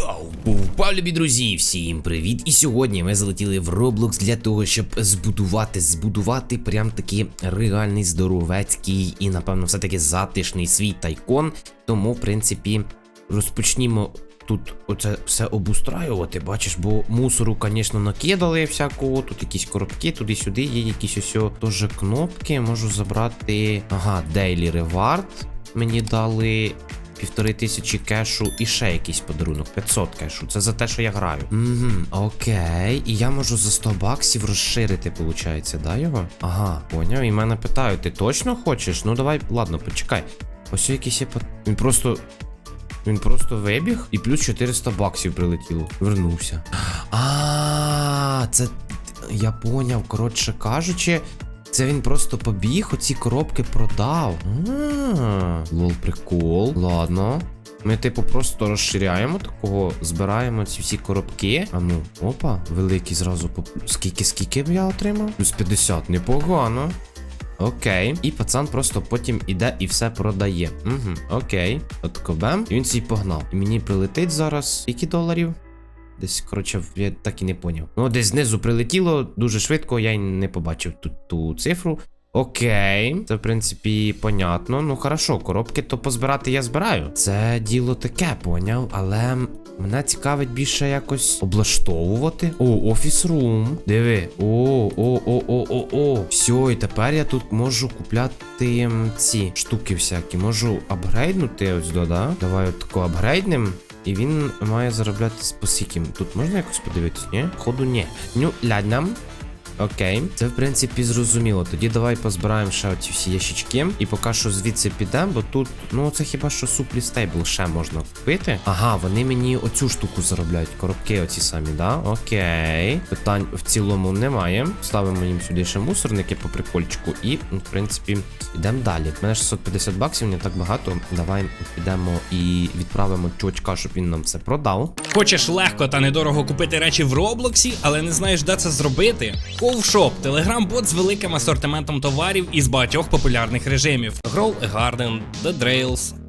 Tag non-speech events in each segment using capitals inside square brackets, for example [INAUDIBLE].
Вау, друзі, всім привіт! І сьогодні ми залетіли в Roblox для того, щоб збудувати, збудувати прям таки реальний здоровецький і, напевно, все-таки затишний свій тайкон. Тому, в принципі, розпочнімо тут оце все обустраювати. Бачиш, бо мусору, звісно, накидали всякого. Тут якісь коробки, туди-сюди, є якісь ось теж кнопки. Можу забрати. Ага, Daily Reward мені дали півтори тисячі кешу і ще якийсь подарунок. 500 кешу. Це за те, що я граю. Угу, окей. І я можу за 100 баксів розширити, виходить, да, його? Ага, поняв. І мене питають, ти точно хочеш? Ну давай, ладно, почекай. Ось якийсь є Він просто. Він просто вибіг і плюс 400 баксів прилетіло. Вернувся. А, це. Я поняв, коротше кажучи. Це він просто побіг, оці коробки продав. Лол, прикол. Ладно. Ми, типу, просто розширяємо такого, збираємо ці всі коробки. А ну, опа, великий зразу по. Скільки, скільки б я отримав? Плюс 50, непогано. Окей. І пацан просто потім іде і все продає. Угу, окей. От кобем. І він свій погнав. І мені прилетить зараз. Скільки доларів? Десь, коротше, я так і не поняв. Ну, десь знизу прилетіло дуже швидко, я й не побачив тут ту цифру. Окей, це в принципі понятно. Ну хорошо, коробки то позбирати я збираю. Це діло таке, поняв, але мене цікавить більше якось облаштовувати. О, офіс рум. Диви. О, о, о, о, о, о. Все, і тепер я тут можу купляти ці штуки всякі. Можу апгрейднути ось до, да? Давай от тако апгрейднем. І він має заробляти з посіким. Тут можна якось подивитись, ні? Ходу ні. Ну, ладно. Окей, це в принципі зрозуміло. Тоді давай позбираємо ще оці всі ящички. І поки що звідси підемо, бо тут, ну це хіба що суплі стейбл ще можна купити. Ага, вони мені оцю штуку заробляють. Коробки оці самі, да? Окей. Питань в цілому немає. Ставимо їм сюди ще мусорники по прикольчику. І, ну, в принципі, йдемо далі. У мене 650 баксів, не так багато. Давай підемо і відправимо чувачка, щоб він нам все продав. Хочеш легко та недорого купити речі в Роблоксі, але не знаєш, де це зробити? Ковшоп телеграм-бот з великим асортиментом товарів із багатьох популярних режимів: Grow a Garden, The Drails,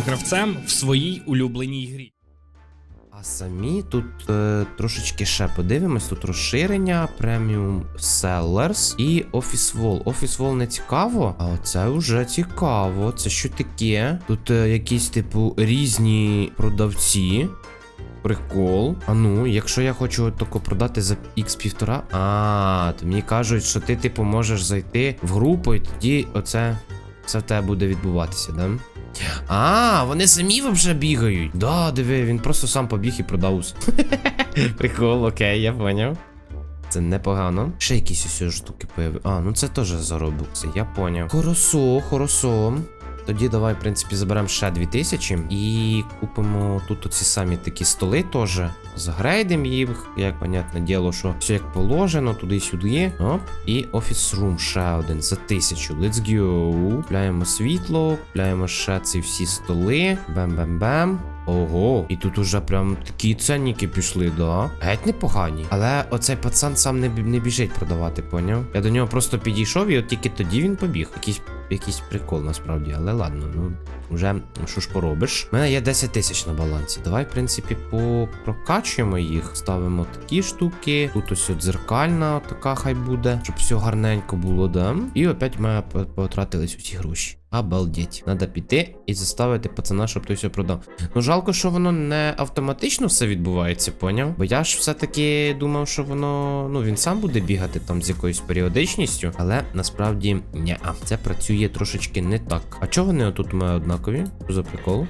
гравцем в своїй улюбленій грі. А самі тут е, трошечки ще подивимось. Тут розширення, преміум Sellers і Office Wall. Office Wall не цікаво, а оце вже цікаво. Це що таке? Тут е, якісь, типу, різні продавці. Прикол. А ну, якщо я хочу тако продати за x півтора. А, то мені кажуть, що ти, типу, можеш зайти в групу, і тоді оце все тебе буде відбуватися, да? А, вони самі вже бігають. Да, диви, він просто сам побіг і продав. усе. [LAUGHS] Прикол, окей, я поняв. Це непогано. Ще якісь ось штуки появи. А, ну це теж заробився, я поняв. Хорошо, хорошо. Тоді давай, в принципі, заберемо ще 2000 і купимо тут оці самі такі столи теж. Загрейдимо їх, як понятне діло, що все як положено, туди-сюди. Оп. І офіс рум ще один за 1000. Let's go. Купляємо світло, купляємо ще ці всі столи. Бем-бем-бем. Ого, і тут уже прям такі ценники пішли, да? Геть непогані. Але оцей пацан сам не, не біжить продавати, поняв? Я до нього просто підійшов, і от тільки тоді він побіг. Якийсь якийсь прикол насправді, але ладно, ну вже що ж поробиш. У мене є 10 тисяч на балансі. Давай, в принципі, попрокачуємо їх. Ставимо такі штуки. Тут ось от дзеркальна така хай буде, щоб все гарненько було, да? І опять ми потратились усі гроші. Обалдеть. Надо піти і заставити пацана, щоб той все продав. Ну жалко, що воно не автоматично все відбувається, поняв? Бо я ж все-таки думав, що воно. Ну він сам буде бігати там з якоюсь періодичністю, але насправді ні, а це працює трошечки не так. А чого вони отут у мене однакові? Що за прикол?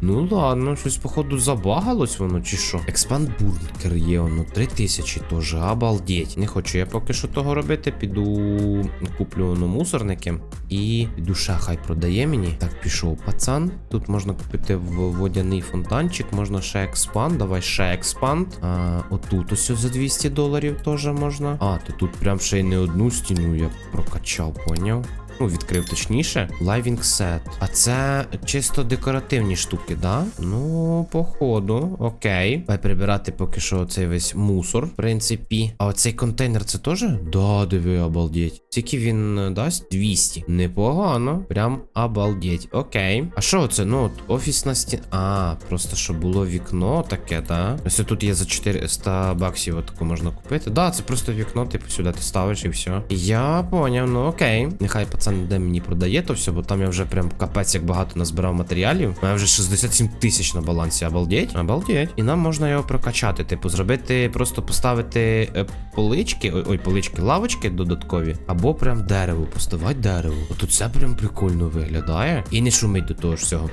Ну ладно, щось походу забагалось воно чи що. Експанд бургер є воно 3000 теж, обалдеть. Не хочу я поки що того робити. Піду куплю воно мусорники і піду ще хай продає мені. Так, пішов пацан. Тут можна купити водяний фонтанчик, можна ще експанд. Давай ще експанд. А, отут ось за 200 доларів теж можна. А, то тут прям ще й не одну стіну я прокачав, поняв? Ну, відкрив точніше. Лайвінг сет. А це чисто декоративні штуки, да? Ну, походу, окей. Давай прибирати поки що цей весь мусор, в принципі. А оцей контейнер це теж? Да, диви, обалдеть. Скільки він е, дасть? 200. Непогано. Прям обалдеть. Окей. А що це? Ну, от офісна стіна. А, просто щоб було вікно таке, да? Ось тут є за 400 баксів, отаку можна купити. Да, це просто вікно, типу, сюди ти ставиш і все. Я поняв, ну окей. Нехай пацан де мені продає то все, бо там я вже прям капець як багато назбирав матеріалів. У мене вже 67 тисяч на балансі. Обалдеть? Обалдеть. І нам можна його прокачати. Типу, зробити, просто поставити е, полички, ой, ой, полички, лавочки додаткові, або прям дерево, поставати дерево. Отут це прям прикольно виглядає. І не шумить до того ж всього.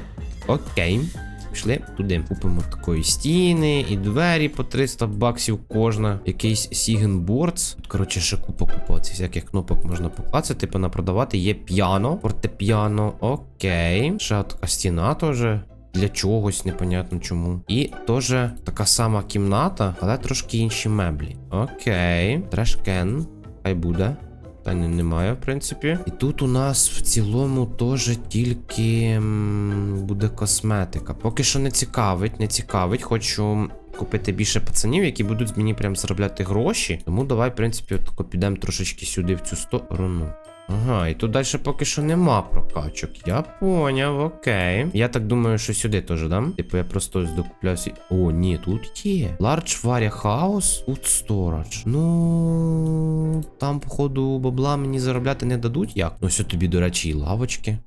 Окей. Пішли туди. Купимо такої стіни і двері по 300 баксів кожна. Якийсь Сігенбордс. Тут, коротше, ще купа купа цих всяких кнопок можна поклацати, типу продавати. Є піано, фортепіано. Окей. Ще така стіна теж. Для чогось, непонятно чому. І теж така сама кімната, але трошки інші меблі. Окей. Трешкен. Хай буде. Та немає, в принципі. І тут у нас в цілому теж тільки буде косметика. Поки що не цікавить, не цікавить. Хочу купити більше пацанів, які будуть мені прям заробляти гроші. Тому давай, в принципі, отако підемо трошечки сюди в цю сторону. Ага, і тут далі поки що нема прокачок. Я поняв, окей. Я так думаю, що сюди теж дам. Типу, я просто ось докупляю. О, ні, тут є. Large Warehouse, тут Storage. Ну. Там, походу, бабла мені заробляти не дадуть. Як? Ну, все тобі, до речі, і лавочки.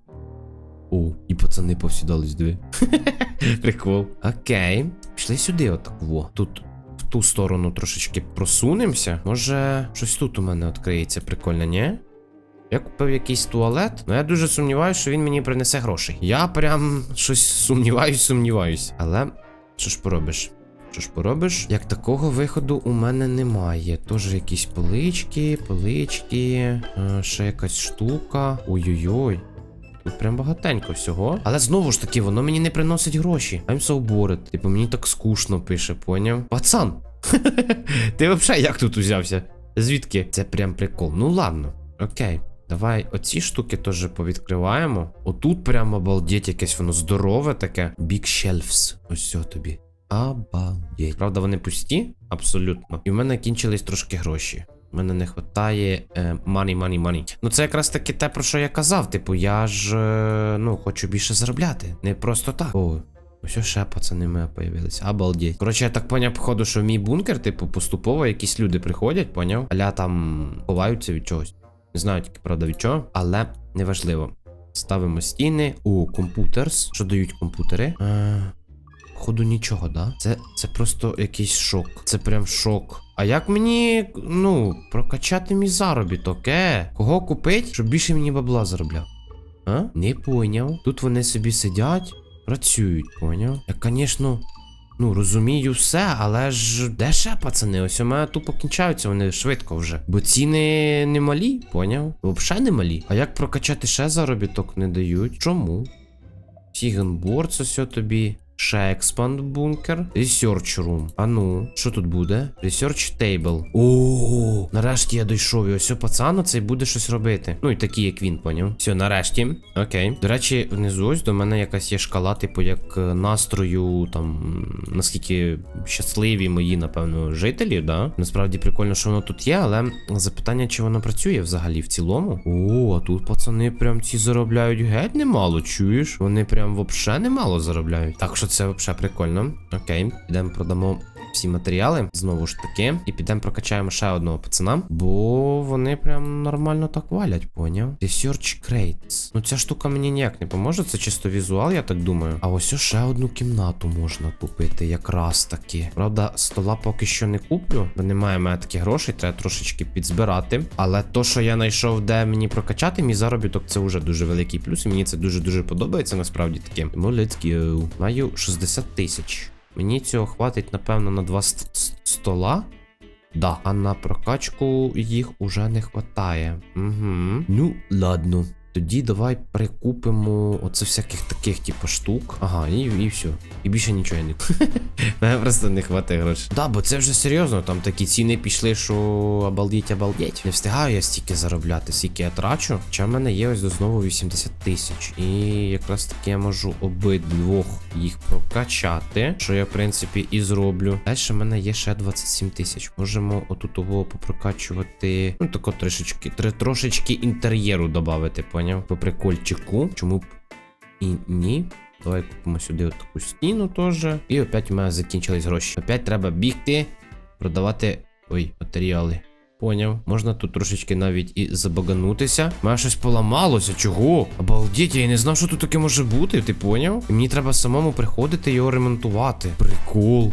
О, і пацани повсідались дві. [LAUGHS] Прикол. Окей. Пішли сюди, отак. Во. Тут в ту сторону трошечки просунемося. Може, щось тут у мене відкриється прикольно, ні? Я купив якийсь туалет, але я дуже сумніваюся, що він мені принесе грошей. Я прям щось сумніваюсь, сумніваюсь. Але що ж поробиш? Що ж поробиш? Як такого виходу у мене немає. Тож якісь полички, полички, е, ще якась штука. Ой-ой-ой. Тут прям багатенько всього. Але знову ж таки, воно мені не приносить гроші. I'm so bored. Типу, мені так скучно пише, поняв? Пацан! [LAUGHS] Ти взагалі як тут узявся? Звідки? Це прям прикол. Ну ладно, окей. Давай оці штуки теж повідкриваємо. Отут прямо обалдеть, якесь воно здорове таке. Big shelves. Ось тобі. Обалдеть. Правда, вони пусті? Абсолютно. І в мене кінчились трошки гроші. У мене не вистачає е, money, money, money. Ну це якраз таки те, про що я казав. Типу, я ж е, ну, хочу більше заробляти. Не просто так. О, ось ще пацани ми появилися. Обалдеть. Коротше, я так поняв, походу, що в мій бункер, типу, поступово якісь люди приходять, поняв? Аля там ховаються від чогось. Не знаю тільки правда від чого, але неважливо. Ставимо стіни. О, комп'ютерс. Що дають комп'ютери? Ходу нічого, да? Це, це просто якийсь шок. Це прям шок. А як мені, ну, прокачати мій заробіток, е? Кого купить, щоб більше мені бабла заробляв? А? Не поняв. Тут вони собі сидять, працюють, поняв? Я, звісно, ну, розумію все, але ж де ще, пацани? Ось у мене тупо кінчаються вони швидко вже. Бо ціни не малі, поняв? Взагалі не малі. А як прокачати ще заробіток не дають? Чому? Сігенборд, це все тобі. Ще експанд бункер. Research room. А ну, що тут буде? Research table. О, нарешті я дійшов. І ось пацан цей буде щось робити. Ну і такий, як він, поняв. Все, нарешті. Окей. До речі, внизу ось до мене якась є шкала, типу, як е, настрою, там, наскільки щасливі мої, напевно, жителі, да? Насправді прикольно, що воно тут є, але запитання, чи воно працює взагалі в цілому. О, а тут пацани прям ці заробляють геть немало, чуєш? Вони прям вообще немало заробляють. Так що це вообще прикольно. Окей, йдемо продамо. Всі матеріали знову ж таки, і підемо прокачаємо ще одного пацана, бо вони прям нормально так валять, поняв? Research crates. Ну ця штука мені ніяк не поможе, це чисто візуал, я так думаю. А ось ще одну кімнату можна купити, якраз таки. Правда, стола поки що не куплю, бо немає в мене таких грошей, треба трошечки підзбирати. Але то, що я знайшов, де мені прокачати, мій заробіток, це вже дуже великий плюс. І мені це дуже-дуже подобається, насправді таке. Тому let's go. Маю 60 тисяч. Мені цього хватить, напевно, на два ст- ст- стола. Да, а на прокачку їх уже не хватає. Угу. Ну, ладно. Тоді давай прикупимо оце всяких таких, типу, штук. Ага, і, і все. І більше нічого я не [LAUGHS] Мене просто не хватає грошей. Да, бо це вже серйозно, там такі ціни пішли, що обалдіть, обалдіть. Не встигаю я стільки заробляти, скільки я трачу. Хоча в мене є ось знову 80 тисяч. І якраз таки я можу обидвох їх прокачати, що я, в принципі, і зроблю. Далі в мене є ще 27 тисяч. Можемо отут того попрокачувати. Ну, тако трошечки, трошечки інтер'єру додати, поняв? По прикольчику. Чому б і ні? Давай купимо сюди от таку стіну теж. І опять у мене закінчились гроші. Опять треба бігти, продавати. Ой, матеріали. Поняв. Можна тут трошечки навіть і забаганутися. У мене щось поламалося. Чого? Обалдіть, я не знав, що тут таке може бути. Ти поняв? І мені треба самому приходити його ремонтувати. Прикол.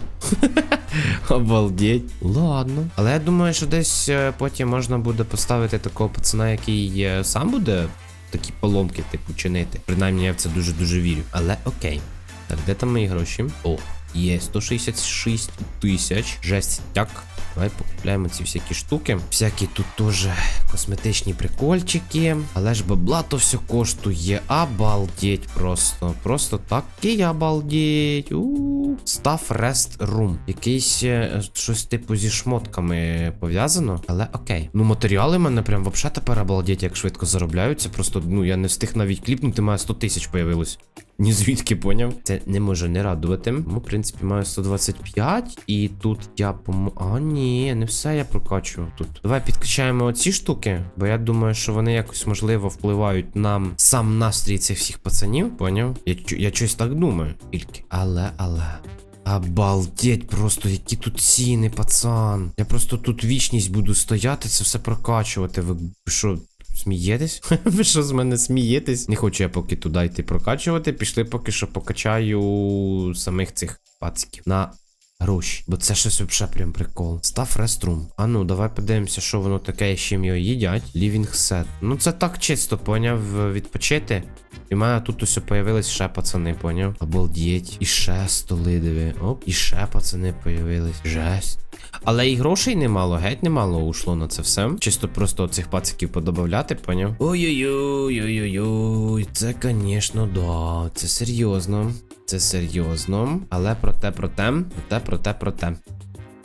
[LAUGHS] Обалдеть. Ладно. Але я думаю, що десь е, потім можна буде поставити такого пацана, який е, сам буде такі поломки, типу, чинити. Принаймні, я в це дуже-дуже вірю. Але окей. Так, де там мої гроші? О, є 166 тисяч. Жесть. Так. Давай покупляємо ці всякі штуки. Всякі тут теж косметичні прикольчики. Але ж бабла то все коштує. Обалдеть просто. Просто такий обалдеть. У Став Rest Room. Якийсь е, щось типу зі шмотками пов'язано. Але окей. Ну, матеріали в мене прям вообще тепер обалдеть, як швидко заробляються. Просто, ну, я не встиг навіть кліпнути, має 100 тисяч появилось. Ні звідки поняв. Це не може не радувати. Ну, в принципі, маю 125. І тут я помо. А, ні, не все я прокачував тут. Давай підкачаємо оці штуки, бо я думаю, що вони якось можливо впливають на сам настрій цих всіх пацанів. Поняв? Я, я щось так думаю. Тільки. Але, але. Обалдеть, просто які тут ціни, пацан. Я просто тут вічність буду стояти, це все прокачувати. Ви що, смієтесь? [LAUGHS] Ви що з мене смієтесь? Не хочу я поки туди йти прокачувати. Пішли поки що покачаю самих цих пациків на гроші. Бо це щось взагалі прям прикол. Став реструм. А ну, давай подивимося, що воно таке, і з чим його їдять. Living set. Ну це так чисто, поняв, відпочити. І в мене тут усе появились ще пацани, поняв? Обалдеть. І ще столи диви. Оп, і ще пацани появились. Жесть. Але і грошей немало, геть немало ушло на це все. Чисто просто цих пациків подобавляти, поняв? Ой-ой-ой, ой-ой-ой, це, звісно, да. Це серйозно. Це серйозно. Але проте, проте, проте, проте, проте.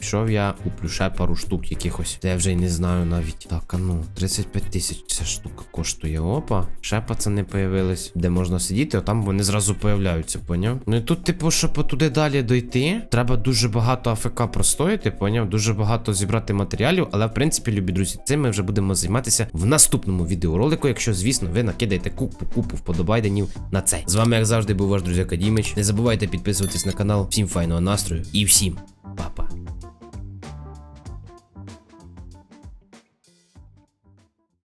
Пішов я куплю ще пару штук якихось. Та я вже й не знаю навіть. Так, а ну, 35 тисяч ця штука коштує. Опа. Ще пацани появились, де можна сидіти, а там вони зразу появляються, поняв? Ну і тут, типу, щоб туди далі дойти, треба дуже багато АФК простояти, поняв? Дуже багато зібрати матеріалів, але в принципі, любі друзі, цим ми вже будемо займатися в наступному відеоролику, якщо, звісно, ви накидаєте купу купу вподобайденів на цей. З вами, як завжди, був ваш друзяка Дімич. Не забувайте підписуватись на канал. Всім файного настрою і всім